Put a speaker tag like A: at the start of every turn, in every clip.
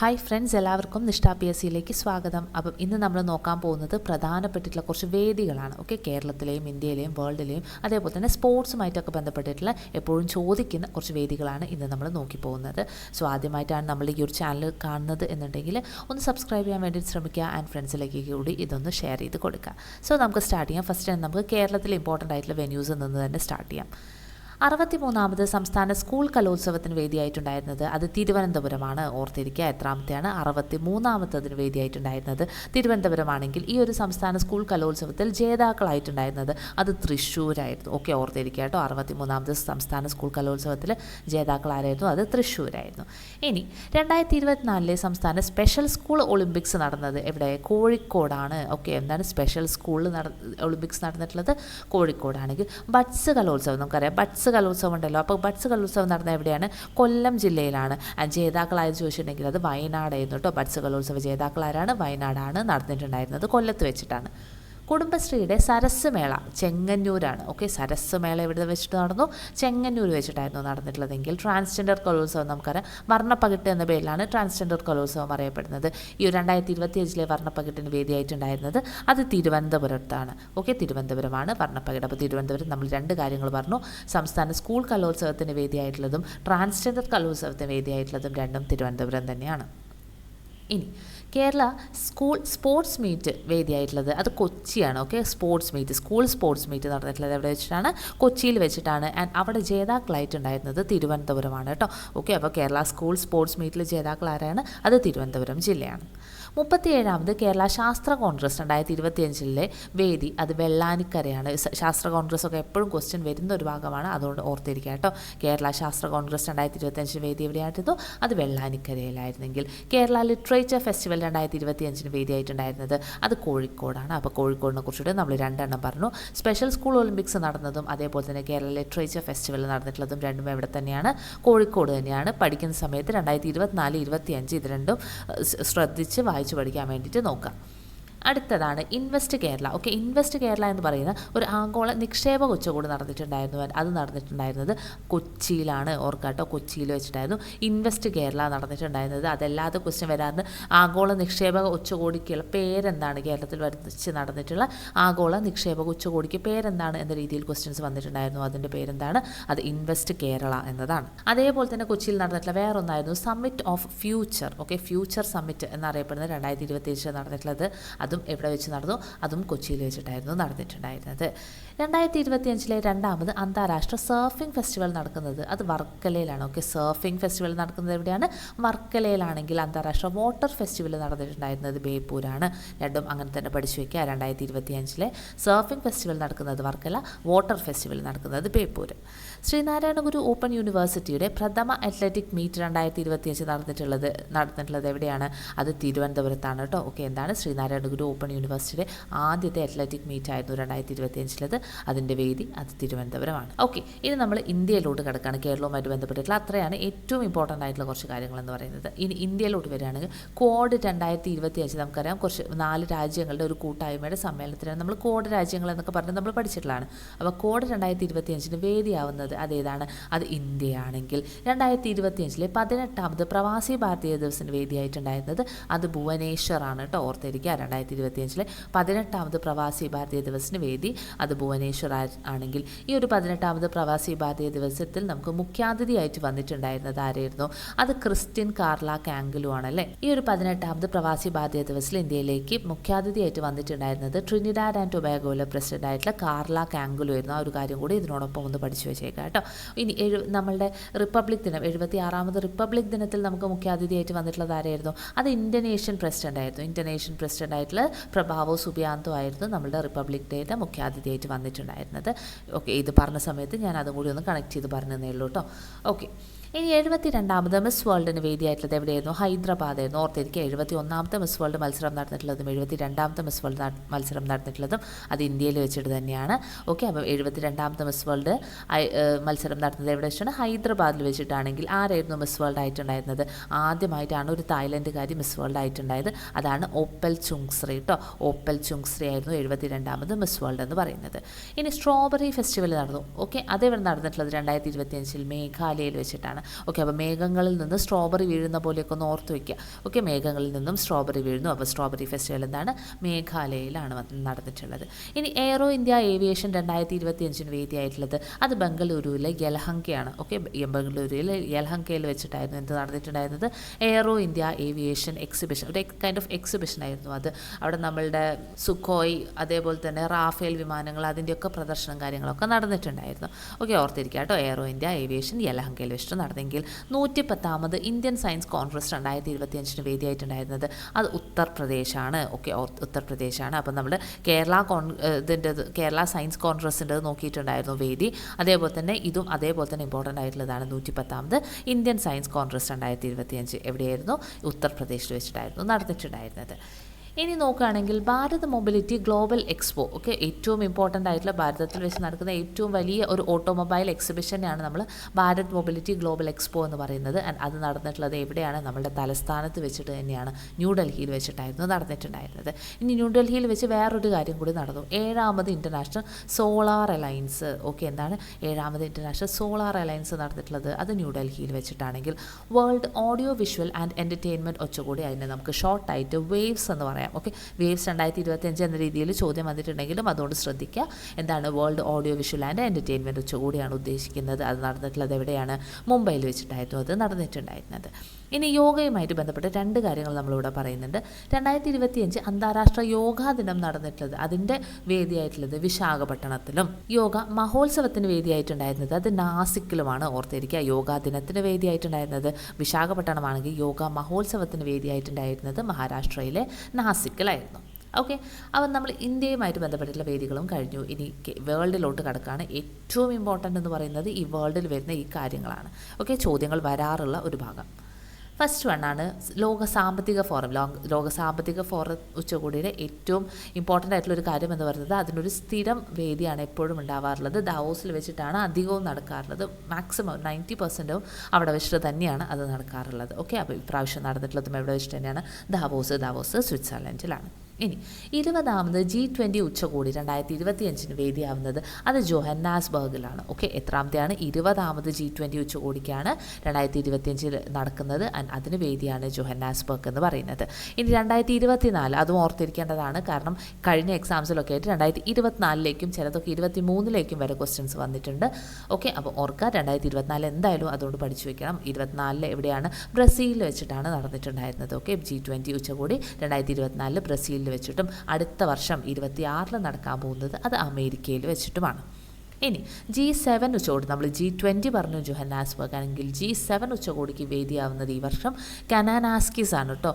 A: Hi friends എല്ലാവർക്കും നിഷ്ഠ P S സിയിലേക്ക് സ്വാഗതം. അപ്പം ഇന്ന് നമ്മൾ നോക്കാൻ പോകുന്നത് പ്രധാനപ്പെട്ടിട്ടുള്ള കുറച്ച് വേദികളാണ്. ഓക്കെ കേരളത്തിലെയും ഇന്ത്യയിലെയും വേൾഡിലെയും അതേപോലെ തന്നെ സ്പോർട്സുമായിട്ടൊക്കെ ബന്ധപ്പെട്ടിട്ടുള്ള എപ്പോഴും ചോദിക്കുന്ന കുറച്ച് വേദികളാണ് ഇന്ന് നമ്മൾ നോക്കി പോകുന്നത്. സോ ആദ്യമായിട്ടാണ് നമ്മൾ ഈ ഒരു ചാനൽ കാണുന്നത് എന്നുണ്ടെങ്കിൽ ഒന്ന് സബ്സ്ക്രൈബ് ചെയ്യാൻ വേണ്ടി ശ്രമിക്കുക ആൻഡ് ഫ്രണ്ട്സിലേക്ക് കൂടി ഇതൊന്ന് ഷെയർ ചെയ്ത് കൊടുക്കുക. സോ നമുക്ക് സ്റ്റാർട്ട് ചെയ്യാം. ഫസ്റ്റ് നമുക്ക് കേരളത്തിൽ ഇമ്പോർട്ടന്റ് ആയിട്ടുള്ള വെന്യൂസിൽ നിന്ന് തന്നെ സ്റ്റാർട്ട് ചെയ്യാം. അറുപത്തിമൂന്നാമത് സംസ്ഥാന സ്കൂൾ കലോത്സവത്തിന് വേദിയായിട്ടുണ്ടായിരുന്നത് അത് തിരുവനന്തപുരമാണ്. ഓർത്തിരിക്കുക എത്രാമത്തെയാണ് അറുപത്തി മൂന്നാമത്തതിന് വേദിയായിട്ടുണ്ടായിരുന്നത്. തിരുവനന്തപുരമാണെങ്കിൽ ഈ ഒരു സംസ്ഥാന സ്കൂൾ കലോത്സവത്തിൽ ജേതാക്കളായിട്ടുണ്ടായിരുന്നത് അത് തൃശ്ശൂരായിരുന്നു. ഓക്കെ ഓർത്തിരിക്കുക കേട്ടോ. അറുപത്തി മൂന്നാമത് സംസ്ഥാന സ്കൂൾ കലോത്സവത്തിൽ ജേതാക്കളാരായിരുന്നു? അത് തൃശ്ശൂരായിരുന്നു. ഇനി രണ്ടായിരത്തി ഇരുപത്തിനാലിലെ സംസ്ഥാന സ്പെഷ്യൽ സ്കൂൾ ഒളിമ്പിക്സ് നടന്നത് എവിടെ? കോഴിക്കോടാണ്. ഓക്കെ എന്താണ് സ്പെഷ്യൽ സ്കൂളിൽ നട ഒളിമ്പിക്സ് നടന്നിട്ടുള്ളത്? കോഴിക്കോടാണെങ്കിൽ ബഡ്സ് കലോത്സവം. നമുക്കറിയാം കലോത്സവം ഉണ്ടല്ലോ അപ്പോൾ ബഡ്സ് കലോത്സവം നടന്ന എവിടെയാണ്? കൊല്ലം ജില്ലയിലാണ്. ആ ജേതാക്കളായത് ചോദിച്ചിട്ടുണ്ടെങ്കിൽ അത് വയനാടായിരുന്നു കേട്ടോ. ബഡ്സ് കലോത്സവ ജേതാക്കളാരാണ്? വയനാടാണ് നടന്നിട്ടുണ്ടായിരുന്നത്. കൊല്ലത്ത് വെച്ചിട്ടാണ്. കുടുംബശ്രീയുടെ സരസ് മേള ചെങ്ങന്നൂരാണ്. ഓക്കെ സരസ് മേള എവിടെ വെച്ചിട്ട് നടന്നു? ചെങ്ങന്നൂർ വെച്ചിട്ടായിരുന്നു നടന്നിട്ടുള്ളതെങ്കിൽ ട്രാൻസ്ജെൻഡർ കലോത്സവം നമുക്കറിയാം. വർണപ്പകിട്ട് എന്ന പേരിലാണ് ട്രാൻസ്ജെൻഡർ കലോത്സവം അറിയപ്പെടുന്നത്. ഈ രണ്ടായിരത്തി ഇരുപത്തി അഞ്ചിലെ വർണപ്പകിട്ടിന് വേദിയായിട്ടുണ്ടായിരുന്നത് അത് തിരുവനന്തപുരത്താണ്. ഓക്കെ തിരുവനന്തപുരമാണ് വർണപ്പകിട്ട് അപ്പോൾ തിരുവനന്തപുരം നമ്മൾ രണ്ട് കാര്യങ്ങൾ പറഞ്ഞു. സംസ്ഥാന സ്കൂൾ കലോത്സവത്തിന് വേദിയായിട്ടുള്ളതും ട്രാൻസ്ജെൻഡർ കലോത്സവത്തിന് വേദിയായിട്ടുള്ളതും രണ്ടും തിരുവനന്തപുരം തന്നെയാണ്. ഇനി കേരള സ്കൂൾ സ്പോർട്സ് മീറ്റ് വേദിയായിട്ടുള്ളത്. അത് കൊച്ചിയാണ് okay sports meet school sports meet നടന്നിട്ടുള്ളത് എവിടെ വെച്ചിട്ടാണ്? കൊച്ചിയിൽ വെച്ചിട്ടാണ്. ആൻഡ് അവിടെ ജേതാക്കളായിട്ടുണ്ടായിരുന്നത് തിരുവനന്തപുരമാണ് കേട്ടോ. ഓക്കെ അപ്പോൾ കേരള സ്കൂൾ സ്പോർട്സ് മീറ്റിൽ ജേതാക്കൾ ആരാണ്? അത് തിരുവനന്തപുരം ജില്ലയാണ്. മുപ്പത്തിയേഴാമത് കേരള ശാസ്ത്ര കോൺഗ്രസ് രണ്ടായിരത്തി ഇരുപത്തിയഞ്ചിലെ വേദി അത് വെള്ളാനിക്കരയാണ്. ശാസ്ത്ര കോൺഗ്രസ് ഒക്കെ എപ്പോഴും ക്വസ്റ്റ്യൻ വരുന്ന ഒരു ഭാഗമാണ്. അതുകൊണ്ട് ഓർത്തിരിക്കുക കേട്ടോ. കേരള ശാസ്ത്ര കോൺഗ്രസ് രണ്ടായിരത്തി ഇരുപത്തിയഞ്ച് വേദി എവിടെയായിരുന്നു? അത് വെള്ളാനിക്കരയിലായിരുന്നെങ്കിൽ. കേരള ലിറ്ററേച്ചർ ഫെസ്റ്റിവൽ രണ്ടായിരത്തി ഇരുപത്തിയഞ്ചിന് വേദിയായിട്ടുണ്ടായിരുന്നത് അത് കോഴിക്കോടാണ്. അപ്പോൾ കോഴിക്കോടിനെ കുറിച്ചിട്ട് നമ്മൾ രണ്ടെണ്ണം പറഞ്ഞു. സ്പെഷ്യൽ സ്കൂൾ ഒളിമ്പിക്സ് നടന്നതും അതേപോലെ തന്നെ കേരള ലിറ്ററേച്ചർ ഫെസ്റ്റിവൽ നടന്നിട്ടുള്ളതും രണ്ടും എവിടെ തന്നെയാണ്? കോഴിക്കോട് തന്നെയാണ്. പഠിക്കുന്ന സമയത്ത് രണ്ടായിരത്തി ഇരുപത്തിനാല് ഇരുപത്തിയഞ്ച് ഇത് രണ്ടും ശ്രദ്ധിച്ച് വായിച്ചു പഠിക്കാൻ വേണ്ടിയിട്ട് നോക്കാം അടുത്തതാണ് invest Kerala okay invest Kerala എന്ന് പറയുന്ന ഒരു ആഗോള നിക്ഷേപ ഉച്ചകോടി നടന്നിട്ടുണ്ടായിരുന്നു. അത് നടന്നിട്ടുണ്ടായിരുന്നത് കൊച്ചിയിലാണ്. ഓർക്കാട്ടോ കൊച്ചിയിൽ വെച്ചിട്ടായിരുന്നു ഇൻവെസ്റ്റ് കേരള നടന്നിട്ടുണ്ടായിരുന്നത്. അതല്ലാതെ ക്വസ്റ്റ്യൻ വരാറുണ്ട്. ആഗോള നിക്ഷേപക ഉച്ചകോടിക്കുള്ള പേരെന്താണ്? കേരളത്തിൽ വരച്ച് നടന്നിട്ടുള്ള ആഗോള നിക്ഷേപക ഉച്ചകോടിക്ക് പേരെന്താണ് എന്ന രീതിയിൽ ക്വസ്റ്റ്യൻസ് വന്നിട്ടുണ്ടായിരുന്നു. അതിന്റെ പേരെന്താണ്? അത് ഇൻവെസ്റ്റ് കേരള എന്നതാണ്. അതേപോലെ തന്നെ കൊച്ചിയിൽ നടന്നിട്ടുള്ള വേറൊന്നായിരുന്നു summit of future okay future summit എന്നറിയപ്പെടുന്ന രണ്ടായിരത്തി ഇരുപത്തി നടന്നിട്ടുള്ളത്. അതും എവിടെ വെച്ച് നടന്നു അതും കൊച്ചിയിൽ വെച്ചിട്ടായിരുന്നു നടന്നിട്ടുണ്ടായിരുന്നത്. രണ്ടായിരത്തി ഇരുപത്തിയഞ്ചിലെ രണ്ടാമത് അന്താരാഷ്ട്ര സർഫിംഗ് ഫെസ്റ്റിവൽ നടക്കുന്നത് അത് വർക്കലയിലാണ്. ഓക്കെ സർഫിംഗ് ഫെസ്റ്റിവൽ നടക്കുന്നത് എവിടെയാണ്? വർക്കലയിലാണെങ്കിൽ അന്താരാഷ്ട്ര വാട്ടർ ഫെസ്റ്റിവൽ നടന്നിട്ടുണ്ടായിരുന്നത് ബേപ്പൂരാണ്. രണ്ടും അങ്ങനെ തന്നെ പഠിച്ചു വയ്ക്കുക രണ്ടായിരത്തി ഇരുപത്തിയഞ്ചിലെ സർഫിംഗ് ഫെസ്റ്റിവൽ നടക്കുന്നത് വർക്കല വാട്ടർ ഫെസ്റ്റിവൽ നടക്കുന്നത് ബേപ്പൂർ ശ്രീനാരായണ ഗുരു ഓപ്പൺ യൂണിവേഴ്സിറ്റിയുടെ പ്രഥമ അത്ലറ്റിക് മീറ്റ് രണ്ടായിരത്തി ഇരുപത്തിയഞ്ച് നടന്നിട്ടുള്ളത് നടന്നിട്ടുള്ളത് എവിടെയാണ്? അത് തിരുവനന്തപുരത്താണ് കേട്ടോ. ഓക്കെ എന്താണ്? ശ്രീനാരായണ ഗുരു ഓപ്പൺ യൂണിവേഴ്സിറ്റിയുടെ ആദ്യത്തെ അത്ലറ്റിക് മീറ്റ് ആയിരുന്നു രണ്ടായിരത്തി ഇരുപത്തിയഞ്ചിലത് അതിന്റെ വേദി അത് തിരുവനന്തപുരമാണ്. ഓക്കെ ഇനി നമ്മൾ ഇന്ത്യയിലോട്ട് കിടക്കുകയാണ്. കേരളവുമായിട്ട് ബന്ധപ്പെട്ടിട്ടുള്ള അത്രയാണ് ഏറ്റവും ഇമ്പോർട്ടന്റ് ആയിട്ടുള്ള കുറച്ച് കാര്യങ്ങൾ എന്ന് പറയുന്നത്. ഇനി ഇന്ത്യയിലോട്ട് വരികയാണെങ്കിൽ കോഡ് രണ്ടായിരത്തി ഇരുപത്തി അഞ്ച് നമുക്കറിയാം. കുറച്ച് നാല് രാജ്യങ്ങളുടെ ഒരു കൂട്ടായ്മയുടെ സമ്മേളനത്തിലാണ് നമ്മൾ കോഡ് രാജ്യങ്ങൾ എന്നൊക്കെ പറഞ്ഞ് നമ്മൾ പഠിച്ചിട്ടുള്ളതാണ്. അപ്പോൾ കോഡ് രണ്ടായിരത്തി ഇരുപത്തി അഞ്ചിന് വേദിയാവുന്നത് അതേതാണ് അത് ഇന്ത്യയാണെങ്കിൽ രണ്ടായിരത്തി ഇരുപത്തി അഞ്ചിലെ പതിനെട്ടാമത് പ്രവാസി ഭാരതീയ ദിവസത്തിന് വേദിയായിട്ടുണ്ടായിരുന്നത് അത് ഭുവനേശ്വറാണ് കേട്ടോ ഓർത്തിരിക്കുക. രണ്ടായിരത്തി ഇരുപത്തി അഞ്ചിലെ പതിനെട്ടാമത് പ്രവാസി ഭാരതീയ ദിവസിന് വേദി. അത് ഭുവനേശ്വർ ആണെങ്കിൽ ഈ ഒരു പതിനെട്ടാമത് പ്രവാസി ഭാരതീയ ദിവസത്തിൽ നമുക്ക് മുഖ്യാതിഥിയായിട്ട് വന്നിട്ടുണ്ടായിരുന്നത് ആരായിരുന്നു? അത് ക്രിസ്ത്യൻ കാർല കാങ്കിലു ആണല്ലേ? ഈ ഒരു പതിനെട്ടാമത് പ്രവാസി ഭാരതീയ ദിവസത്തിൽ ഇന്ത്യയിലേക്ക് മുഖ്യാതിഥിയായിട്ട് വന്നിട്ടുണ്ടായിരുന്നത് ട്രിനിഡാഡ് ആൻഡ് ടൊബാഗോയിലെ പ്രസിഡന്റ് ആയിട്ടുള്ള കാർല കാങ്കുലു ആയിരുന്നു. ആ ഒരു കാര്യം കൂടി ഇതിനോടൊപ്പം ഒന്ന് പഠിച്ചു വെച്ചേക്കാം കേട്ടോ. ഇനി എഴു നമ്മളുടെ റിപ്പബ്ലിക് ദിനം എഴുപത്തി ആറാമത് റിപ്പബ്ലിക് ദിനത്തിൽ നമുക്ക് മുഖ്യാതിഥിയായിട്ട് വന്നിട്ടുള്ളത് ആരായിരുന്നു? അത് ഇന്തോനേഷ്യൻ പ്രസിഡന്റ് ആയിരുന്നു. ഇന്തോനേഷ്യൻ പ്രസിഡന്റ് ആയിട്ടുള്ള പ്രഭാവോ സുബിയാന്തോ ആയിരുന്നു നമ്മുടെ റിപ്പബ്ലിക് ഡേയുടെ മുഖ്യാതിഥിയായിട്ട് വന്നിട്ടുണ്ടായിരുന്നത്. ഓക്കെ ഇത് പറഞ്ഞ സമയത്ത് ഞാൻ അതും കൂടി ഒന്ന് കണക്ട് ചെയ്ത് പറഞ്ഞതേ ഉള്ളൂ കേട്ടോ ഓക്കെ ഇനി എഴുപത്തി രണ്ടാമത് മിസ് വേൾഡിന് വേദിയായിട്ടുള്ളത് എവിടെയായിരുന്നു? ഹൈദരാബാദായിരുന്നു ഓർത്തിരിക്കുക എഴുപത്തി ഒന്നാമത്തെ മിസ് വേൾഡ് മത്സരം നടന്നിട്ടുള്ളതും എഴുപത്തി രണ്ടാമത്തെ മിസ് വേൾഡ് മത്സരം നടന്നിട്ടുള്ളതും അത് ഇന്ത്യയിൽ വെച്ചിട്ട് തന്നെയാണ്. ഓക്കെ അപ്പം എഴുപത്തി രണ്ടാമത്തെ മിസ് വേൾഡ് മത്സരം നടന്നത് എവിടെ വെച്ചാണ് ഹൈദരാബാദിൽ വെച്ചിട്ടാണെങ്കിൽ ആരായിരുന്നു മിസ് വേൾഡ് ആയിട്ടുണ്ടായിരുന്നത്? ആദ്യമായിട്ടാണ് ഒരു തായ്ലൻഡുകാരി മിസ് വേൾഡ് ആയിട്ടുണ്ടായത്. അതാണ് ഓപ്പൽ ചുങ്സ്രി കേട്ടോ ഓപ്പൽ ചുങ്സ്രി ആയിരുന്നു എഴുപത്തി രണ്ടാമത് മിസ് വേൾഡ് എന്ന് പറയുന്നത്. ഇനി സ്ട്രോബെറി ഫെസ്റ്റിവൽ നടന്നു. ഓക്കെ അതെവിടെ നടന്നിട്ടുള്ളത്? രണ്ടായിരത്തി ഇരുപത്തി അഞ്ചിൽ മേഘാലയയിൽ വെച്ചിട്ടാണ്. ഓക്കെ അപ്പോൾ മേഘങ്ങളിൽ നിന്ന് സ്ട്രോബെറി വീഴുന്ന പോലെയൊക്കെ ഒന്ന് ഓർത്ത് വയ്ക്കുക ഓക്കെ മേഘങ്ങളിൽ നിന്നും സ്ട്രോബെറി വീഴുന്നു. അപ്പോൾ സ്ട്രോബെറി ഫെസ്റ്റിവൽ എന്താണ്? മേഘാലയയിലാണ് നടന്നിട്ടുള്ളത്. ഇനി എയറോ ഇന്ത്യ ഏവിയേഷൻ രണ്ടായിരത്തി ഇരുപത്തി അഞ്ചിന് വേദിയായിട്ടുള്ളത് അത് ബംഗളൂരുവിലെ യലഹങ്കയാണ്. ഓക്കെ ബംഗളൂരുവിലെ യലഹങ്കയിൽ വെച്ചിട്ടായിരുന്നു എന്ത് നടന്നിട്ടുണ്ടായിരുന്നത്? എയറോ ഇന്ത്യ ഏവിയേഷൻ എക്സിബിഷൻ ഒരു കൈൻഡ് ഓഫ് എക്സിബിഷൻ ആയിരുന്നു അത്. അവിടെ നമ്മളുടെ സുഖോയ് അതേപോലെ തന്നെ റാഫേൽ വിമാനങ്ങൾ അതിന്റെയൊക്കെ പ്രദർശനം കാര്യങ്ങളൊക്കെ നടന്നിട്ടുണ്ടായിരുന്നു. ഓക്കെ ഓർത്തിരിക്കുക കേട്ടോ. എയറോ ഇന്ത്യ ഏവിയേഷൻ യലഹങ്കയിൽ വെച്ചിട്ട് നടന്നെങ്കിൽ നൂറ്റി പത്താമത് ഇന്ത്യൻ സയൻസ് കോൺഗ്രസ് രണ്ടായിരത്തി ഇരുപത്തി അഞ്ചിന് വേദിയായിട്ടുണ്ടായിരുന്നത്. അത് ഉത്തർപ്രദേശാണ്. ഓക്കെ ഉത്തർപ്രദേശാണ്. അപ്പം നമ്മൾ കേരള കോൺ ഇതിന്റെ കേരള സയൻസ് കോൺഗ്രസിന്റെ നോക്കിയിട്ടുണ്ടായിരുന്നു വേദി. അതേപോലെ തന്നെ ഇതും അതേപോലെ തന്നെ ഇമ്പോർട്ടന്റ് ആയിട്ടുള്ളതാണ് നൂറ്റി പത്താമത് ഇന്ത്യൻ സയൻസ് കോൺഗ്രസ് രണ്ടായിരത്തി ഇരുപത്തി അഞ്ച് എവിടെയായിരുന്നു? ഉത്തർപ്രദേശിൽ വെച്ചിട്ടായിരുന്നു നടന്നിട്ടുണ്ടായിരുന്നത്. ഇനി നോക്കുകയാണെങ്കിൽ Bharat mobility global expo okay ഏറ്റവും ഇമ്പോർട്ടന്റ് ആയിട്ടുള്ള ഭാരതത്തിൽ വെച്ച് നടക്കുന്ന ഏറ്റവും വലിയ ഒരു ഓട്ടോമൊബൈൽ എക്സിബിഷനെയാണ് നമ്മൾ ഭാരത് മൊബിലിറ്റി ഗ്ലോബൽ എക്സ്പോ എന്ന് പറയുന്നത്. ആൻഡ് അത് നടന്നിട്ടുള്ളത് എവിടെയാണ്? നമ്മുടെ തലസ്ഥാനത്ത് വെച്ചിട്ട് തന്നെയാണ് ന്യൂഡൽഹിയിൽ വെച്ചിട്ടായിരുന്നു നടന്നിട്ടുണ്ടായിരുന്നത്. ഇനി ന്യൂഡൽഹിയിൽ വെച്ച് വേറൊരു കാര്യം കൂടി നടന്നു. ഏഴാമത് ഇന്റർനാഷണൽ സോളാർ അലയൻസ് ഓക്കെ എന്താണ്? ഏഴാമത് ഇന്റർനാഷണൽ സോളാർ അലയൻസ് നടന്നിട്ടുള്ളത് അത് ന്യൂഡൽഹിയിൽ വെച്ചിട്ടാണെങ്കിൽ world audio visual and entertainment ഒച്ചുകൂടി അതിനെ നമുക്ക് ഷോർട്ടായിട്ട് വേവ്സ് എന്ന് പറയാം. ഓക്കെ വേവ്സ് രണ്ടായിരത്തി ഇരുപത്തിയഞ്ച് എന്ന രീതിയിൽ ചോദ്യം വന്നിട്ടുണ്ടെങ്കിലും അതുകൊണ്ട് ശ്രദ്ധിക്കുക. എന്താണ് world audio visual and entertainment ഉച്ചകൂടിയാണ് ഉദ്ദേശിക്കുന്നത്. അത് നടന്നിട്ടുള്ളത് എവിടെയാണ്? മുംബൈയിൽ വെച്ചിട്ടായിരുന്നു അത് നടന്നിട്ടുണ്ടായിരുന്നത്. ഇനി യോഗയുമായിട്ട് ബന്ധപ്പെട്ട് രണ്ട് കാര്യങ്ങൾ നമ്മളിവിടെ പറയുന്നുണ്ട്. രണ്ടായിരത്തി ഇരുപത്തിയഞ്ച് അന്താരാഷ്ട്ര യോഗാ ദിനം നടന്നിട്ടുള്ളത് അതിന്റെ വേദിയായിട്ടുള്ളത് വിശാഖപട്ടണത്തിലും. യോഗ മഹോത്സവത്തിന് വേദിയായിട്ടുണ്ടായിരുന്നത് അത് നാസിക്കിലുമാണ്. ഓർത്തിരിക്കുക യോഗാ ദിനത്തിന് വേദിയായിട്ടുണ്ടായിരുന്നത് വിശാഖപട്ടണമാണെങ്കിൽ യോഗ മഹോത്സവത്തിന് വേദിയായിട്ടുണ്ടായിരുന്നത് മഹാരാഷ്ട്രയിലെ നാസിക്കിലായിരുന്നു. ഓക്കെ? അപ്പം നമ്മൾ ഇന്ത്യയുമായിട്ട് ബന്ധപ്പെട്ടിട്ടുള്ള വേദികളും കഴിഞ്ഞു. ഇനി വേൾഡിലോട്ട് കിടക്കുകയാണ്. ഏറ്റവും ഇമ്പോർട്ടന്റ് എന്ന് പറയുന്നത് ഈ വേൾഡിൽ വരുന്ന ഈ കാര്യങ്ങളാണ്. ഓക്കെ? ചോദ്യങ്ങൾ വരാറുള്ള ഒരു ഭാഗം. ഫസ്റ്റ് വണ്ണാണ് ലോക സാമ്പത്തിക ഫോറം. ലോക സാമ്പത്തിക ഫോറം ഉച്ചകോടിയുടെ ഏറ്റവും ഇമ്പോർട്ടന്റ് ആയിട്ടുള്ള ഒരു കാര്യം എന്ന് പറയുന്നത് അതിനൊരു സ്ഥിരം വേദിയാണ് എപ്പോഴും ഉണ്ടാവാറുള്ളത്. ദാവോസിൽ വെച്ചിട്ടാണ് അധികവും നടക്കാറുള്ളത്. മാക്സിമം നയന്റി പെർസെന്റും അവിടെ വെച്ചിട്ട് തന്നെയാണ് അത് നടക്കാറുള്ളത്. ഓക്കെ അപ്പോൾ ഇപ്രാവശ്യം നടന്നിട്ടുള്ളതും എവിടെ വെച്ചിട്ട് തന്നെയാണ് ദാവോസ്. ദാവോസ് സ്വിറ്റ്സർലൻഡിലാണ്. ഇനി ഇരുപതാമത് ജി ട്വന്റി ഉച്ചകോടി രണ്ടായിരത്തി ഇരുപത്തി അഞ്ചിന് വേദിയാവുന്നത് അത് ജോഹന്നാസ്ബർഗിലാണ്. ഓക്കെ എത്രാമത്തെയാണ്? ഇരുപതാമത് ജി ട്വന്റി ഉച്ചകോടിക്കാണ് രണ്ടായിരത്തി ഇരുപത്തിയഞ്ചിൽ നടക്കുന്നത് and അതിന് വേദിയാണ് ജോഹന്നാസ്ബർഗ് എന്ന് പറയുന്നത്. ഇനി രണ്ടായിരത്തി ഇരുപത്തി നാല് അതും ഓർത്തിരിക്കേണ്ടതാണ്. കാരണം കഴിഞ്ഞ എക്സാംസിലൊക്കെ ആയിട്ട് രണ്ടായിരത്തി ഇരുപത്തിനാലിലേക്കും ചിലതൊക്കെ ഇരുപത്തി മൂന്നിലേക്കും വരെ ക്വസ്റ്റ്യൻസ് വന്നിട്ടുണ്ട്. ഓക്കെ അപ്പോൾ ഓർക്കുക രണ്ടായിരത്തി ഇരുപത്തിനാല് എന്തായാലും അതുകൊണ്ട് പഠിച്ചു വെക്കണം. ഇരുപത്തിനാലിൽ എവിടെയാണ്? ബ്രസീലിൽ വെച്ചിട്ടാണ് നടന്നിട്ടുണ്ടായിരുന്നത്. ഓക്കെ ജി ട്വന്റി ഉച്ചകോടി രണ്ടായിരത്തി ഇരുപത്തിനാലിൽ ബ്രസീലിൽ വെച്ചിട്ടും അടുത്ത വർഷം ഇരുപത്തിയാറിൽ നടക്കാൻ പോകുന്നത് അത് അമേരിക്കയിൽ വെച്ചിട്ടുമാണ്. ഇനി ജി സെവൻ ഉച്ചകോടി നമ്മൾ ജി ട്വന്റി പറഞ്ഞു ജൊഹന്നാസ് ആണെങ്കിൽ ജി സെവൻ ഉച്ചകോടിക്ക് വേദിയാവുന്നത് ഈ വർഷം കനാനാസ്കിസ് ആണ് കേട്ടോ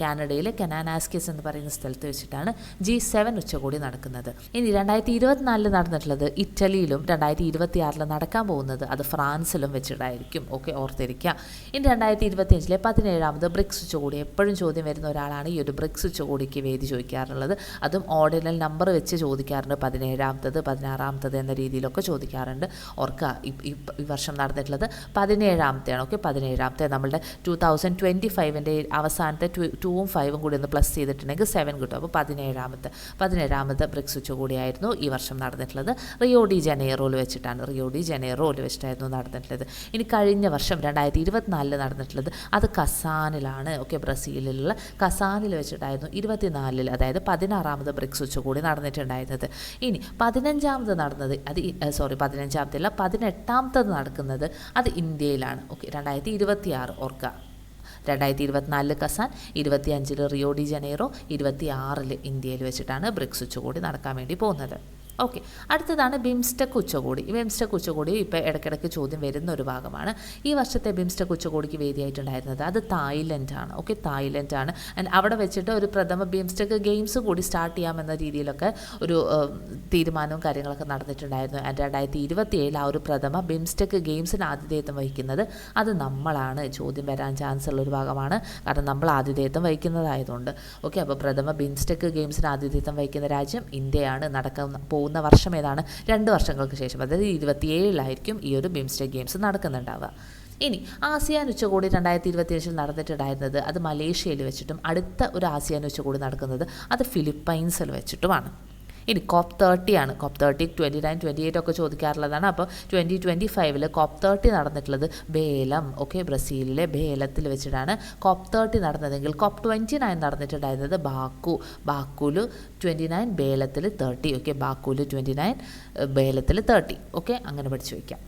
A: കാനഡയിലെ കനാനാസ്കിസ് എന്ന് പറയുന്ന സ്ഥലത്ത് വെച്ചിട്ടാണ് ജി സെവൻ ഉച്ചകോടി നടക്കുന്നത്. ഇനി രണ്ടായിരത്തി ഇരുപത്തിനാലിൽ നടന്നിട്ടുള്ളത് ഇറ്റലിയിലും രണ്ടായിരത്തി ഇരുപത്തി ആറിൽ നടക്കാൻ പോകുന്നത് അത് ഫ്രാൻസിലും വെച്ചിട്ടായിരിക്കും. ഓക്കെ ഓർത്തിരിക്കുക ഇനി രണ്ടായിരത്തി ഇരുപത്തി അഞ്ചിലെ പതിനേഴാമത് ബ്രിക്സ് ഉച്ചകോടി. എപ്പോഴും ചോദ്യം വരുന്ന ഒരാളാണ് ഈ ഒരു ബ്രിക്സ് ഉച്ചകോടിക്ക് വേദി ചോദിക്കാറുള്ളത്. അതും ഓർഡിനൽ നമ്പർ വെച്ച് ചോദിക്കാറുണ്ട് പതിനേഴാമത്തത് പതിനാറാമത്തത് എന്ന രീതിയിലൊക്കെ ചോദിക്കാറുണ്ട്. ഓർക്കുക ഈ- വർഷം നടന്നിട്ടുള്ളത് പതിനേഴാമത്തെയാണ്. ഓക്കെ പതിനേഴാമത്തെ നമ്മളുടെ ടു തൗസൻഡ് ട്വന്റി ഫൈവിന്റെ അവസാനത്തെ ടൂവും ഫൈവും കൂടി ഒന്ന് പ്ലസ് ചെയ്തിട്ടുണ്ടെങ്കിൽ സെവൻ കിട്ടും. അപ്പോൾ പതിനേഴാമത്തെ പതിനേഴാമത്തെ ബ്രിക്സ് ഉച്ചകോടിയായിരുന്നു ഈ വർഷം നടന്നിട്ടുള്ളത്. റിയോ ഡി ജനേറോയിൽ വെച്ചിട്ടാണ് റിയോ ഡി ജനേറോയിൽ വെച്ചിട്ടായിരുന്നു നടന്നിട്ടുള്ളത്. ഇനി കഴിഞ്ഞ വർഷം രണ്ടായിരത്തി ഇരുപത്തിനാലിൽ നടന്നിട്ടുള്ളത് അത് കസാനിലാണ്. ഓക്കെ ബ്രസീലിലുള്ള കസാനിൽ വെച്ചിട്ടായിരുന്നു ഇരുപത്തിനാലിൽ അതായത് പതിനാറാമത് ബ്രിക്സ് ഉച്ചകോടി നടന്നിട്ടുണ്ടായിരുന്നത്. ഇനി പതിനഞ്ചാമത് നടന്നത് അത് സോറി പതിനഞ്ചാമത്തല്ല പതിനെട്ടാമത്തത് നടക്കുന്നത് അത് ഇന്ത്യയിലാണ്. ഓക്കെ രണ്ടായിരത്തി ഇരുപത്തി ആറ് ഓർക്കുക രണ്ടായിരത്തി ഇരുപത്തിനാലിൽ കസാൻ ഇരുപത്തി അഞ്ചിൽ റിയോ ഡി ജനീറോ ഇരുപത്തി ആറിൽ ഇന്ത്യയിൽ വെച്ചിട്ടാണ് ബ്രിക്സ് ഉച്ചകോടി നടക്കാൻ വേണ്ടി പോകുന്നത്. ഓക്കെ അടുത്തതാണ് ബിംസ്റ്റെക് ഉച്ചകോടി ബിംസ്റ്റെക് ഉച്ചകോടി ഇപ്പോൾ ഇടയ്ക്കിടയ്ക്ക് ചോദ്യം വരുന്ന ഒരു ഭാഗമാണ്. ഈ വർഷത്തെ ബിംസ്റ്റെക് ഉച്ചകോടിക്ക് വേദിയായിട്ടുണ്ടായിരുന്നത് അത് തായ്ലൻഡാണ്. ഓക്കെ തായ്ലൻഡാണ്. ആൻഡ് അവിടെ വെച്ചിട്ട് ഒരു പ്രഥമ ബിംസ്റ്റെക് ഗെയിംസ് കൂടി സ്റ്റാർട്ട് ചെയ്യാമെന്ന രീതിയിലൊക്കെ ഒരു തീരുമാനവും കാര്യങ്ങളൊക്കെ നടന്നിട്ടുണ്ടായിരുന്നു. ആൻഡ് രണ്ടായിരത്തി ഇരുപത്തി ഏഴിൽ ആ ഒരു പ്രഥമ ബിംസ്റ്റെക് ഗെയിംസിന് ആതിഥേയത്വം വഹിക്കുന്നത് അത് നമ്മളാണ്. ചോദ്യം വരാൻ ചാൻസ് ഉള്ള ഒരു ഭാഗമാണ്. കാരണം നമ്മൾ ആതിഥേയത്വം വഹിക്കുന്നതായതുകൊണ്ട്. ഓക്കെ അപ്പോൾ പ്രഥമ ബിംസ്റ്റെക് ഗെയിംസിന് ആതിഥേയത്വം വഹിക്കുന്ന രാജ്യം ഇന്ത്യയാണ്. നടക്കുന്ന പോകുന്ന വർഷം ഏതാണ്? രണ്ട് വർഷങ്ങൾക്ക് ശേഷം. അതായത് ഇരുപത്തിയേഴിലായിരിക്കും ഈ ഒരു ബിംസ്റ്റെക് ഗെയിംസ് നടക്കുന്നുണ്ടാവുക. ഇനി ആസിയാൻ ഉച്ചകോടി രണ്ടായിരത്തി ഇരുപത്തിയഞ്ചിൽ നടന്നിട്ടുണ്ടായിരുന്നത് അത് മലേഷ്യയിൽ വെച്ചിട്ടും അടുത്ത ഒരു ആസിയാൻ ഉച്ചകോടി നടക്കുന്നത് അത് ഫിലിപ്പൈൻസിൽ വെച്ചിട്ടുമാണ്. ഇനി കോപ്പ് തേർട്ടി ആണ്. COP thirty twenty nine twenty eight ഒക്കെ ചോദിക്കാറുള്ളതാണ്. അപ്പോൾ ട്വന്റി ട്വന്റി ഫൈവിൽ കോപ്പ് തേർട്ടി നടന്നിട്ടുള്ളത് ബേലം ഓക്കെ ബ്രസീലിലെ ബേലത്തിൽ വെച്ചിട്ടാണ് കോപ്പ് തേർട്ടി നടന്നതെങ്കിൽ കോപ്പ് ട്വന്റി നയൻ നടന്നിട്ടുണ്ടായിരുന്നത് ബാക്കു. ബാക്കുൽ ട്വന്റി നയൻ ബേലത്തിൽ തേർട്ടി ഓക്കെ ബാക്കുൽ ട്വന്റി നയൻ ബേലത്തിൽ തേർട്ടി ഓക്കെ അങ്ങനെ പഠിച്ചു വയ്ക്കാം.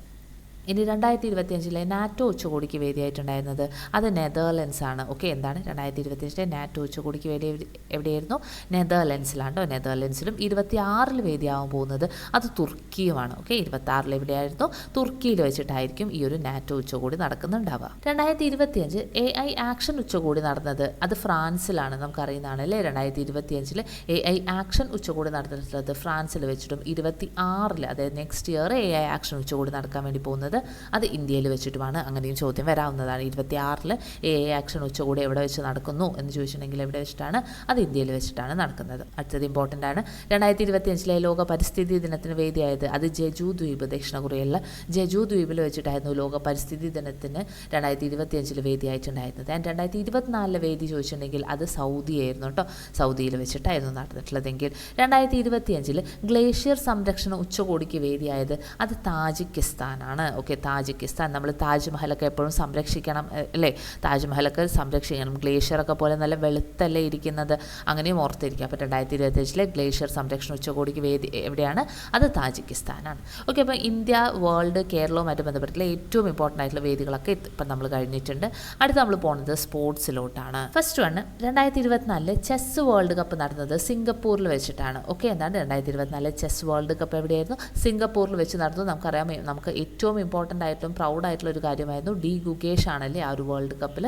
A: ഇനി രണ്ടായിരത്തി ഇരുപത്തിയഞ്ചിലെ നാറ്റോ ഉച്ചകോടിക്ക് വേദിയായിട്ടുണ്ടായിരുന്നത് അത് നെതർലൻഡ്സ് ആണ് ഓക്കെ എന്താണ് രണ്ടായിരത്തി ഇരുപത്തിയഞ്ചിലെ നാറ്റോ ഉച്ചകോടിക്ക് വേദി എവിടെ- എവിടെയായിരുന്നു? നെതർലൻഡ്സിലാണ് കേട്ടോ നെതർലൻഡ്സിലും ഇരുപത്തി ആറിൽ വേദിയാവാൻ പോകുന്നത് അത് തുർക്കിയുമാണ്. ഓക്കെ ഇരുപത്തി ആറിൽ എവിടെയായിരുന്നു? തുർക്കിയിൽ വെച്ചിട്ടായിരിക്കും ഈ ഒരു നാറ്റോ ഉച്ചകോടി നടക്കുന്നുണ്ടാവുക. രണ്ടായിരത്തി ഇരുപത്തിയഞ്ച് എ ഐ ആക്ഷൻ ഉച്ചകോടി നടന്നത് അത് ഫ്രാൻസിലാണ്. നമുക്കറിയുന്നതാണ് അല്ലേ? രണ്ടായിരത്തി ഇരുപത്തിയഞ്ചിൽ എ ഐ ആക്ഷൻ ഉച്ചകോടി നടന്നിട്ടുള്ളത് ഫ്രാൻസിൽ വെച്ചിട്ടും ഇരുപത്തി ആറിൽ അതായത് next year A I action ഉച്ചകോടി നടക്കാൻ വേണ്ടി പോകുന്നത് അത് ഇന്ത്യയിൽ വെച്ചിട്ടുമാണ്. അങ്ങനെയും ചോദ്യം വരാവുന്നതാണ്. ഇരുപത്തി ആറിൽ എ എ ആക്ഷൻ ഉച്ചകൂടി എവിടെ വെച്ച് നടക്കുന്നു എന്ന് ചോദിച്ചിട്ടുണ്ടെങ്കിൽ എവിടെ വെച്ചിട്ടാണ്? അത് ഇന്ത്യയിൽ വെച്ചിട്ടാണ് നടക്കുന്നത്. അടുത്തത് ഇമ്പോർട്ടന്റ് ആണ്. രണ്ടായിരത്തി ഇരുപത്തിയഞ്ചിലെ ലോക പരിസ്ഥിതി ദിനത്തിന് വേദിയായത് അത് ജെജു ദ്വീപ് ദക്ഷിണ കൊറിയയിലെ. ജെജു ദ്വീപിൽ വെച്ചിട്ടായിരുന്നു ലോക പരിസ്ഥിതി ദിനത്തിന് രണ്ടായിരത്തി ഇരുപത്തിയഞ്ചിൽ വേദിയായിട്ടുണ്ടായിരുന്നത്. ആൻഡ് രണ്ടായിരത്തി ഇരുപത്തിനാലിലെ വേദി ചോദിച്ചിട്ടുണ്ടെങ്കിൽ അത് സൗദി ആയിരുന്നു കേട്ടോ. സൗദിയിൽ വെച്ചിട്ടായിരുന്നു നടന്നിട്ടുള്ളതെങ്കിൽ രണ്ടായിരത്തി ഇരുപത്തിയഞ്ചിൽ ഗ്ലേഷ്യർ സംരക്ഷണ ഉച്ചകോടിക്ക് വേദിയായത് അത് താജിക്കിസ്ഥാനാണ്. Okay Tajikistan. നമ്മൾ താജ്മഹലൊക്കെ എപ്പോഴും സംരക്ഷിക്കണം അല്ലേ? താജ്മഹലൊക്കെ സംരക്ഷിക്കണം. ഗ്ലേഷ്യറൊക്കെ പോലെ നല്ല വെളുത്തല്ലേ ഇരിക്കുന്നത്. അങ്ങനെയും ഓർത്തിരിക്കുക. അപ്പോൾ രണ്ടായിരത്തി ഇരുപത്തഞ്ചിലെ ഗ്ലേഷ്യർ സംരക്ഷണ ഉച്ചകോടിക്ക് വേദി എവിടെയാണ്? അത് താജിക്കിസ്ഥാനാണ്. ഓക്കെ അപ്പോൾ ഇന്ത്യ വേൾഡ് കേരളവുമായിട്ട് ബന്ധപ്പെട്ടുള്ള ഏറ്റവും ഇമ്പോർട്ടന്റ് ആയിട്ടുള്ള വേദികളൊക്കെ ഇപ്പം നമ്മൾ കഴിഞ്ഞിട്ടുണ്ട്. അടുത്ത് നമ്മൾ പോകുന്നത് സ്പോർട്സിലോട്ടാണ്. ഫസ്റ്റ് വൺ രണ്ടായിരത്തി ഇരുപത്തിനാലിൽ ചെസ് വേൾഡ് കപ്പ് നടന്നത് സിംഗപ്പൂരിൽ വെച്ചിട്ടാണ്. ഓക്കെ എന്താണ് രണ്ടായിരത്തി ഇരുപത്തിനാലിലെ ചെസ് വേൾഡ് കപ്പ് എവിടെയായിരുന്നു? സിംഗപ്പൂരിൽ വെച്ച് നടന്നു നമുക്കറിയാം. നമുക്ക് ഏറ്റവും ഇമ്പോർട്ടന്റ് ആയിട്ടും പ്രൗഡ് ആയിട്ടുള്ള ഒരു കാര്യമായിരുന്നു ഡി ഗുഗേഷ് ആണല്ലേ ആ ഒരു വേൾഡ് കപ്പിൽ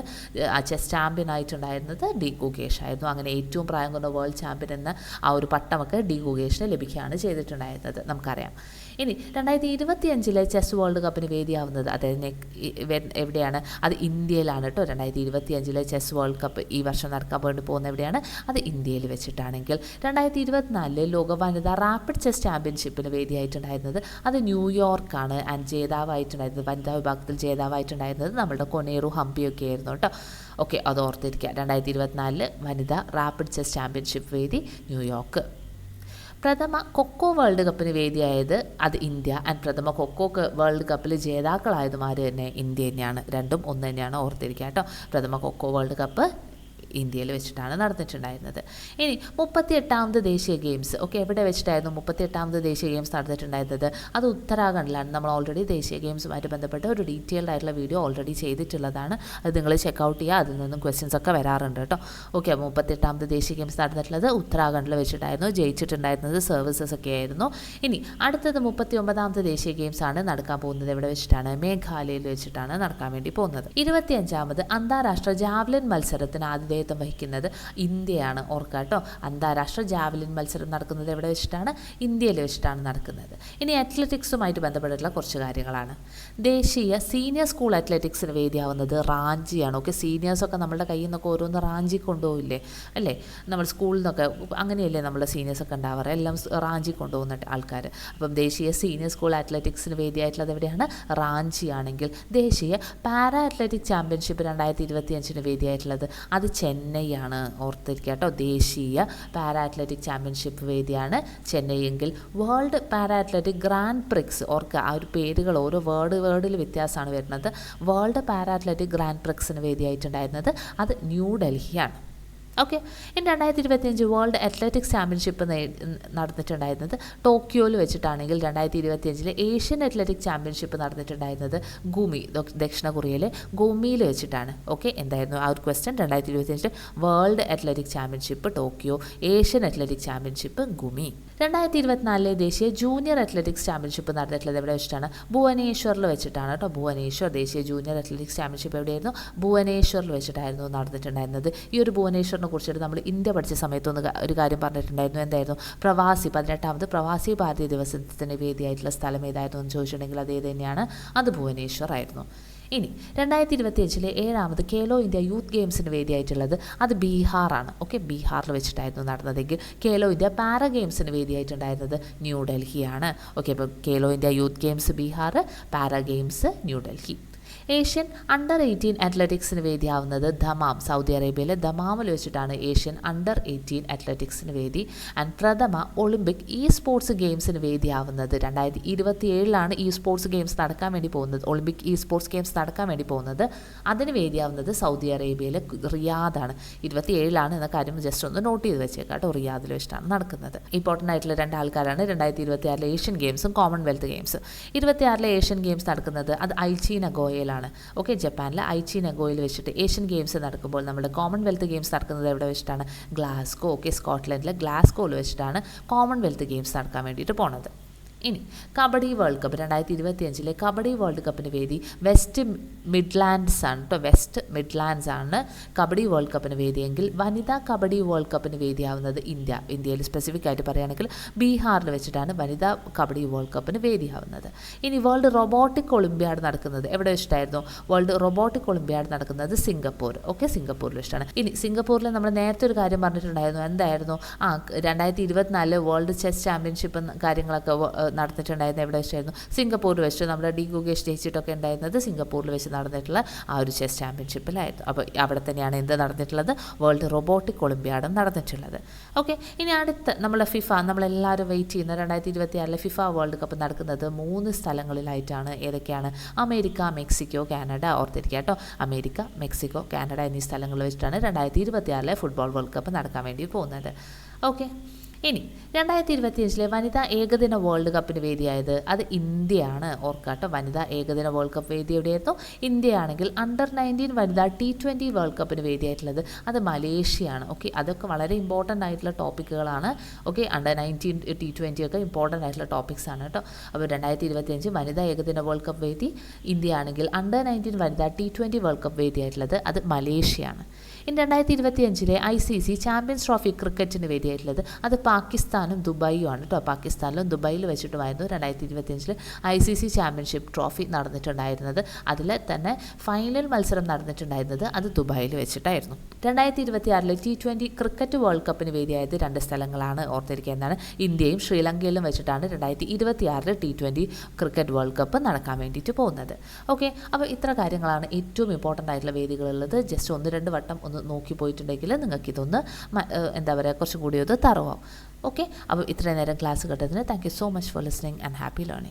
A: ചെസ് ചാമ്പ്യൻ ആയിട്ടുണ്ടായിരുന്നത് ഡി ഗുഗേഷ് ആയിരുന്നു. അങ്ങനെ ഏറ്റവും പ്രായം കുറഞ്ഞ വേൾഡ് ചാമ്പ്യൻ എന്ന ആ ഒരു പട്ടമൊക്കെ ഡി ഗുഗേഷിന് ലഭിക്കുകയാണ് ചെയ്തിട്ടുണ്ടായിരുന്നത്. നമുക്കറിയാം. ഇനി രണ്ടായിരത്തി ഇരുപത്തി അഞ്ചിലെ ചെസ് വേൾഡ് കപ്പിന് വേദിയാവുന്നത് അതായത് എവിടെയാണ്? അത് ഇന്ത്യയിലാണ് കേട്ടോ. രണ്ടായിരത്തി ഇരുപത്തി അഞ്ചിലെ ചെസ് വേൾഡ് കപ്പ് ഈ വർഷം നടക്കാൻ വേണ്ടി പോകുന്ന എവിടെയാണ്? അത് ഇന്ത്യയിൽ വെച്ചിട്ടാണെങ്കിൽ. രണ്ടായിരത്തി ഇരുപത്തിനാലിലെ ലോക വനിതാ റാപ്പിഡ് ചെസ് ചാമ്പ്യൻഷിപ്പിന് വേദിയായിട്ടുണ്ടായിരുന്നത് അത് ന്യൂയോർക്കാണ്. ആൻഡ് ജേതാവായിട്ടുണ്ടായിരുന്നത് വനിതാ വിഭാഗത്തിൽ ജേതാവായിട്ടുണ്ടായിരുന്നത് നമ്മുടെ കൊനേറു ഹംപിയൊക്കെ ആയിരുന്നു കേട്ടോ. ഓക്കെ അത് ഓർത്തിരിക്കുക. രണ്ടായിരത്തി ഇരുപത്തിനാലിൽ വനിതാ റാപ്പിഡ് ചെസ് ചാമ്പ്യൻഷിപ്പ് വേദി ന്യൂയോർക്ക്. പ്രഥമ കൊക്കോ വേൾഡ് കപ്പിന് വേദിയായത് അത് ഇന്ത്യ. ആൻഡ് പ്രഥമ കൊക്കോ വേൾഡ് കപ്പിൽ ജേതാക്കളായതുമാർ തന്നെ ഇന്ത്യ തന്നെയാണ്. രണ്ടും ഒന്ന് തന്നെയാണ് ഓർത്തിരിക്കുക കേട്ടോ. പ്രഥമ കൊക്കോ വേൾഡ് കപ്പ് ഇന്ത്യയിൽ വെച്ചിട്ടാണ് നടന്നിട്ടുണ്ടായിരുന്നത്. ഇനി മുപ്പത്തി എട്ടാമത് ദേശീയ ഗെയിംസ്. ഓക്കെ എവിടെ വെച്ചിട്ടായിരുന്നു മുപ്പത്തി എട്ടാമത് ദേശീയ ഗെയിംസ് നടന്നിട്ടുണ്ടായിരുന്നത്? അത് ഉത്തരാഖണ്ഡിലാണ്. നമ്മൾ ഓൾറെഡി ദേശീയ ഗെയിംസുമായിട്ട് ബന്ധപ്പെട്ട് ഒരു ഡീറ്റെയിൽഡ് ആയിട്ടുള്ള വീഡിയോ ഓൾറെഡി ചെയ്തിട്ടുള്ളതാണ്. അത് നിങ്ങൾ ചെക്കൗട്ട് ചെയ്യുക. അതിൽ നിന്നും ക്വസ്റ്റ്യൻസ് ഒക്കെ വരാറുണ്ട് കേട്ടോ. ഓക്കെ അപ്പോൾ മുപ്പത്തെട്ടാമത് ദേശീയ ഗെയിംസ് നടന്നിട്ടുള്ളത് ഉത്തരാഖണ്ഡിൽ വെച്ചിട്ടായിരുന്നു. ജയിച്ചിട്ടുണ്ടായിരുന്നത് സർവീസസ് ഒക്കെ ആയിരുന്നു. ഇനി അടുത്തത് മുപ്പത്തി ഒമ്പതാമത് ദേശീയ ഗെയിംസ് ആണ് നടക്കാൻ പോകുന്നത്. എവിടെ വെച്ചിട്ടാണ്? മേഘാലയയിൽ വെച്ചിട്ടാണ് നടക്കാൻ വേണ്ടി പോകുന്നത്. ഇരുപത്തിയഞ്ചാമത് അന്താരാഷ്ട്ര ജാവ്ലിൻ മത്സരത്തിന് ആതിഥേയത്വം വഹിക്കുന്നത് ഇന്ത്യയാണ്. ഓർക്കുക കേട്ടോ അന്താരാഷ്ട്ര ജാവലിൻ മത്സരം നടക്കുന്നത് എവിടെ വെച്ചിട്ടാണ്? ഇന്ത്യയിൽ വെച്ചിട്ടാണ് നടക്കുന്നത്. ഇനി അത്ലറ്റിക്സുമായിട്ട് ബന്ധപ്പെട്ടിട്ടുള്ള കുറച്ച് കാര്യങ്ങളാണ്. ദേശീയ സീനിയർ സ്കൂൾ അത്ലറ്റിക്സിന് വേദിയാവുന്നത് റാഞ്ചിയാണ്. ഓക്കെ സീനിയേഴ്സൊക്കെ നമ്മുടെ കയ്യിൽ നിന്നൊക്കെ ഓരോന്ന് റാഞ്ചി കൊണ്ടുപോകില്ലേ അല്ലേ? നമ്മൾ സ്കൂളിൽ നിന്നൊക്കെ അങ്ങനെയല്ലേ നമ്മുടെ സീനിയേഴ്സൊക്കെ ഉണ്ടാവാറ്? എല്ലാം റാഞ്ചി കൊണ്ടുപോകുന്ന ആൾക്കാർ അപ്പം ദേശീയ സീനിയർ സ്കൂൾ അത്ലറ്റിക്സിന് വേദിയായിട്ടുള്ളത് എവിടെയാണ്? റാഞ്ചിയാണെങ്കിൽ ദേശീയ പാരാ അത്ലറ്റിക് ചാമ്പ്യൻഷിപ്പ് രണ്ടായിരത്തി ഇരുപത്തിയഞ്ചിന് വേദിയായിട്ടുള്ളത്. അത് ചെന്നൈയാണ് ഓർത്തിരിക്കുക കേട്ടോ. ദേശീയ പാരാ അത്ലറ്റിക് ചാമ്പ്യൻഷിപ്പ് വേദിയാണ് ചെന്നൈ എങ്കിൽ world para athletic grand prix ഓർക്കുക. ആ ഒരു പേരുകൾ ഓരോ വേർഡ് വേർഡിൽ വ്യത്യാസമാണ് വരുന്നത്. വേൾഡ് പാരാ അത്ലറ്റിക് ഗ്രാൻഡ് പ്രിക്സിന് വേദിയായിട്ടുണ്ടായിരുന്നത് അത് ന്യൂഡൽഹിയാണ് ഓക്കെ ഇനി രണ്ടായിരത്തി ഇരുപത്തിയഞ്ച് വേൾഡ് അത്ലറ്റിക്സ് ചാമ്പ്യൻഷിപ്പ് നടന്നിട്ടുണ്ടായിരുന്നത് ടോക്കിയോയിൽ വെച്ചിട്ടാണെങ്കിൽ രണ്ടായിരത്തി ഇരുപത്തിയഞ്ചിൽ ഏഷ്യൻ അത്ലറ്റിക് ചാമ്പ്യൻഷിപ്പ് നടന്നിട്ടുണ്ടായിരുന്നത് ഗൂമി ദക്ഷിണ കൊറിയയിലെ ഗൂമിയിൽ വെച്ചിട്ടാണ്. ഓക്കെ എന്തായിരുന്നു ആ ഒരു ക്വസ്റ്റ്യൻ രണ്ടായിരത്തി ഇരുപത്തിയഞ്ചിൽ world athletic championship Tokyo Asian athletic championship Gumi. രണ്ടായിരത്തി ഇരുപത്തിനാലിലെ ദേശീയ ജൂനിയർ അത്ലറ്റിക്സ് ചാമ്പ്യൻഷിപ്പ് നടന്നിട്ടുള്ളത് എവിടെ വെച്ചിട്ടാണ്? ഭുവനേശ്വറിൽ വെച്ചിട്ടാണ് കേട്ടോ. ഭുവനേശ്വർ ദേശീയ ജൂനിയർ അത്ലറ്റിക്സ് ചാമ്പ്യൻഷിപ്പ് എവിടെയായിരുന്നു? ഭുവനേശ്വറിൽ വെച്ചിട്ടായിരുന്നു നടന്നിട്ടുണ്ടായിരുന്നത്. ഈ ഒരു ഭുവനേശ്വറിനെ കുറിച്ചിട്ട് നമ്മൾ ഇന്ത്യ പഠിച്ച സമയത്തൊന്ന് ഒരു കാര്യം പറഞ്ഞിട്ടുണ്ടായിരുന്നു. എന്തായിരുന്നു? പ്രവാസി പതിനെട്ടാമത് പ്രവാസി ഭാരതീയ ദിവസത്തിന് വേദിയായിട്ടുള്ള സ്ഥലം ഏതായിരുന്നു എന്ന് ചോദിച്ചിട്ടുണ്ടെങ്കിൽ അത് ഏത് തന്നെയാണ്? അത് ഭുവനേശ്വർ ആയിരുന്നു. ഇനി രണ്ടായിരത്തി ഇരുപത്തിയഞ്ചിലെ ഏഴാമത് കേലോ ഇന്ത്യ യൂത്ത് ഗെയിംസിന് വേദിയായിട്ടുള്ളത് അത് ബീഹാറാണ്. ഓക്കെ ബീഹാറിൽ വെച്ചിട്ടായിരുന്നു നടന്നതെങ്കിൽ കേലോ ഇന്ത്യ പാര ഗെയിംസിന് വേദിയായിട്ടുണ്ടായിരുന്നത് ന്യൂഡൽഹിയാണ് ഓക്കെ അപ്പോൾ Khelo India youth games Bihar para games New Delhi Asian under eighteen അത്ലറ്റിക്സിന് വേദിയാവുന്നത് ദമാം. സൗദി അറേബ്യയിലെ ദമാമിൽ വെച്ചിട്ടാണ് ഏഷ്യൻ അണ്ടർ എയ്റ്റീൻ അത്ലറ്റിക്സിന് വേദി. ആൻഡ് പ്രഥമ ഒളിമ്പിക് ഇ സ്പോർട്സ് ഗെയിംസിന് വേദിയാവുന്നത് രണ്ടായിരത്തി ഇരുപത്തി ഏഴിലാണ് ഇ സ്പോർട്സ് ഗെയിംസ് നടക്കാൻ വേണ്ടി പോകുന്നത്. ഒളിമ്പിക് ഇ സ്പോർട്സ് ഗെയിംസ് നടക്കാൻ വേണ്ടി പോകുന്നത്. അതിന് വേദിയാവുന്നത് സൗദി അറേബ്യയിലെ റിയാദാണ്. ഇരുപത്തി ഏഴിലാണ് എന്ന കാര്യം ജസ്റ്റ് ഒന്ന് നോട്ട് ചെയ്ത് വെച്ചേക്കാം കേട്ടോ. റിയാദിൽ വെച്ചിട്ടാണ് നടക്കുന്നത്. ഇമ്പോർട്ടന്റ് ആയിട്ടുള്ള രണ്ട് ആൾക്കാരാണ് രണ്ടായിരത്തി ഇരുപത്തിയാറിലെ ഏഷ്യൻ ഗെയിംസും കോമൺവെൽത്ത് ഗെയിംസും ഇരുപത്തിയാറിലെ ഏഷ്യൻ ഗെയിംസ് നടക്കുന്നത് അത് ഐച്ചി നഗോയയിലാണ് ഓക്കെ ജപ്പാനിലെ ഐച്ചി നഗോയിൽ വെച്ചിട്ട് ഏഷ്യൻ ഗെയിംസ് നടക്കുമ്പോൾ നമ്മുടെ കോമൺവെൽത്ത് ഗെയിംസ് നടക്കുന്നത് എവിടെ വെച്ചിട്ടാണ്? ഗ്ലാസ്കോ. ഓക്കെ സ്കോട്ട്ലൻഡിലെ ഗ്ലാസ്കോയിൽ വെച്ചിട്ടാണ് കോമൺവെൽത്ത് ഗെയിംസ് നടക്കാൻ വേണ്ടിയിട്ട് പോണത്. ഇനി കബഡി വേൾഡ് കപ്പ് രണ്ടായിരത്തി ഇരുപത്തി അഞ്ചിലെ കബഡി വേൾഡ് കപ്പിന് വേദി വെസ്റ്റ് മിഡ്ലാൻഡ്സ് ആണ് കേട്ടോ വെസ്റ്റ് മിഡ്ലാൻഡ്സ് ആണ് കബഡി വേൾഡ് കപ്പിന് വേദിയെങ്കിൽ വനിതാ കബഡി വേൾഡ് കപ്പിന് വേദിയാവുന്നത് ഇന്ത്യ. ഇന്ത്യയിൽ സ്പെസിഫിക് ആയിട്ട് പറയുകയാണെങ്കിൽ ബീഹാറിൽ വെച്ചിട്ടാണ് വനിതാ കബഡി വേൾഡ് കപ്പിന് വേദിയാവുന്നത്. ഇനി വേൾഡ് റോബോട്ടിക് ഒളിമ്പ്യാഡ് നടക്കുന്നത് എവിടെ വെച്ചിട്ടായിരുന്നു? വേൾഡ് റോബോട്ടിക് ഒളിമ്പ്യാഡ് നടക്കുന്നത് സിംഗപ്പൂർ ഓക്കെ സിംഗപ്പൂരിൽ വെച്ചിട്ടാണ്. ഇനി സിംഗപ്പൂരിൽ നമ്മൾ നേരത്തെ ഒരു കാര്യം പറഞ്ഞിട്ടുണ്ടായിരുന്നു. എന്തായിരുന്നു? ആ രണ്ടായിരത്തി ഇരുപത്തിനാല് വേൾഡ് ചെസ് ചാമ്പ്യൻഷിപ്പ് കാര്യങ്ങളൊക്കെ നടന്നിട്ടുണ്ടായിരുന്നത് എവിടെ വെച്ചായിരുന്നു? സിംഗപ്പൂരിൽ വെച്ച് നമ്മുടെ ഡി ഗുഗേഷ് ജയിച്ചിട്ടൊക്കെ ഉണ്ടായിരുന്നത് സിംഗപ്പൂരിൽ വെച്ച് നടന്നിട്ടുള്ള ആ ഒരു ചെസ് ചാമ്പ്യൻഷിപ്പിലായിരുന്നു. അപ്പോൾ അവിടെ തന്നെയാണ് എന്ത് നടന്നിട്ടുള്ളത്? വേൾഡ് റോബോട്ടിക് ഒളിമ്പ്യാഡും നടന്നിട്ടുള്ളത്. ഓക്കെ ഇനി അടുത്ത നമ്മളെ ഫിഫ നമ്മളെല്ലാവരും വെയിറ്റ് ചെയ്യുന്ന രണ്ടായിരത്തി ഇരുപത്തി ആറിലെ ഫിഫ വേൾഡ് കപ്പ് നടക്കുന്നത് മൂന്ന് സ്ഥലങ്ങളിലായിട്ടാണ്. ഏതൊക്കെയാണ്? അമേരിക്ക മെക്സിക്കോ കാനഡ ഓർത്തിരിക്കുക കേട്ടോ. അമേരിക്ക മെക്സിക്കോ കാനഡ എന്നീ സ്ഥലങ്ങളിൽ വെച്ചിട്ടാണ് രണ്ടായിരത്തി ഇരുപത്തിയാറിലെ ഫുട്ബോൾ വേൾഡ് കപ്പ് നടക്കാൻ വേണ്ടി പോകുന്നത്. ഓക്കെ ഇനി രണ്ടായിരത്തി ഇരുപത്തിയഞ്ചിലെ വനിതാ ഏകദിന വേൾഡ് കപ്പിന് വേദിയായത് അത് ഇന്ത്യയാണ്. ഓർക്കാട്ടോ വനിതാ ഏകദിന വേൾഡ് കപ്പ് വേദി എവിടെയായിരുന്നു ഇന്ത്യയാണെങ്കിൽ അണ്ടർ നയന്റീൻ വനിതാ ടി ട്വന്റി വേൾഡ് കപ്പിന് വേദിയായിട്ടുള്ളത് അത് മലേഷ്യയാണ്. ഓക്കെ അതൊക്കെ വളരെ ഇമ്പോർട്ടന്റ് ആയിട്ടുള്ള ടോപ്പിക്കുകളാണ് okay under nineteen T twenty ഒക്കെ ഇമ്പോർട്ടന്റ് ആയിട്ടുള്ള ടോപ്പിക്സ് ആണ് കേട്ടോ. അപ്പോൾ രണ്ടായിരത്തി ഇരുപത്തിയഞ്ച് വനിതാ ഏകദിന വേൾഡ് കപ്പ് വേദി ഇന്ത്യയാണെങ്കിൽ അണ്ടർ നയന്റീൻ വനിതാ ടി ട്വന്റി വേൾഡ് കപ്പ് വേദിയായിട്ടുള്ളത് അത് മലേഷ്യയാണ്. ഇനി രണ്ടായിരത്തി ഇരുപത്തി അഞ്ചിലെ I C C champions trophy ക്രിക്കറ്റിന് വേദിയായിട്ടുള്ളത് അത് പാകിസ്ഥാനും ദുബായിയും ആണ് കേട്ടോ പാകിസ്ഥാനിലും ദുബായിൽ വെച്ചിട്ടുമായിരുന്നു രണ്ടായിരത്തി ഇരുപത്തി അഞ്ചിൽ I C C championship trophy നടന്നിട്ടുണ്ടായിരുന്നത്. അതിൽ തന്നെ ഫൈനൽ മത്സരം നടന്നിട്ടുണ്ടായിരുന്നത് അത് ദുബായിൽ വെച്ചിട്ടായിരുന്നു. രണ്ടായിരത്തി ഇരുപത്തി ആറിലെ ടി ട്വന്റി ക്രിക്കറ്റ് വേൾഡ് കപ്പിന് വേദിയായത് രണ്ട് സ്ഥലങ്ങളാണ് ഓർത്തിരിക്കുന്നതാണ് ഇന്ത്യയും ശ്രീലങ്കയിലും വെച്ചിട്ടാണ് രണ്ടായിരത്തി ഇരുപത്തി ആറിൽ T twenty cricket world cup നടക്കാൻ വേണ്ടിയിട്ട് പോകുന്നത്. ഓക്കെ അപ്പോൾ ഇത്ര കാര്യങ്ങളാണ് ഏറ്റവും ഇമ്പോർട്ടന്റ് ആയിട്ടുള്ള വേദികളുള്ളത് ജസ്റ്റ് ഒന്ന് രണ്ട് വട്ടം ഒന്ന് നോക്കി പോയിട്ടുണ്ടെങ്കിൽ നിങ്ങൾക്ക് ഇതൊന്ന് മ- ഏഹ് എന്താ പറയുക കുറച്ചും കൂടി ഒന്ന് തറവാം. ഓക്കെ അപ്പോൾ ഇത്രയും നേരം ക്ലാസ് കേട്ടതിന് thank you so much for listening and happy learning